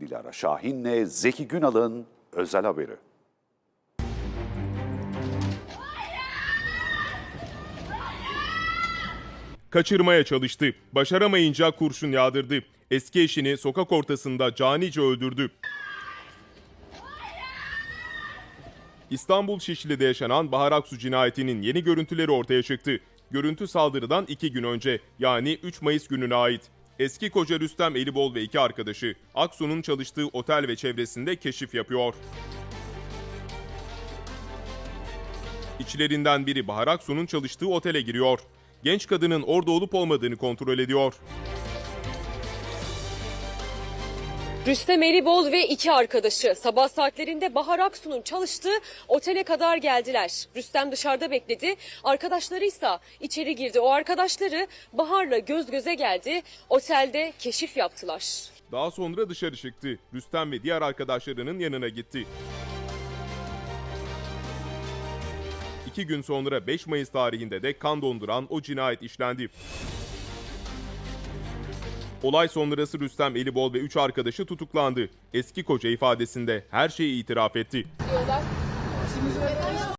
Dilara Şahin'le Zeki Günal'ın özel haberi. Kaçırmaya çalıştı. Başaramayınca kurşun yağdırdı. Eski eşini sokak ortasında canice öldürdü. İstanbul Şişli'de yaşanan Bahar Aksu cinayetinin yeni görüntüleri ortaya çıktı. Görüntü saldırıdan iki gün önce yani 3 Mayıs gününe ait. Eski koca Rüstem Elibol ve iki arkadaşı Aksu'nun çalıştığı otel ve çevresinde keşif yapıyor. İçlerinden biri Bahar Aksu'nun çalıştığı otele giriyor. Genç kadının orada olup olmadığını kontrol ediyor. Rüstem Eribol ve iki arkadaşı sabah saatlerinde Bahar Aksu'nun çalıştığı otele kadar geldiler. Rüstem dışarıda bekledi. Arkadaşları ise içeri girdi. O arkadaşları Bahar'la göz göze geldi. Otelde keşif yaptılar. Daha sonra dışarı çıktı. Rüstem ve diğer arkadaşlarının yanına gitti. İki gün sonra 5 Mayıs tarihinde de kan donduran o cinayet işlendi. Olay sonrası Rüstem Elibol ve 3 arkadaşı tutuklandı. Eski koca ifadesinde her şeyi itiraf etti.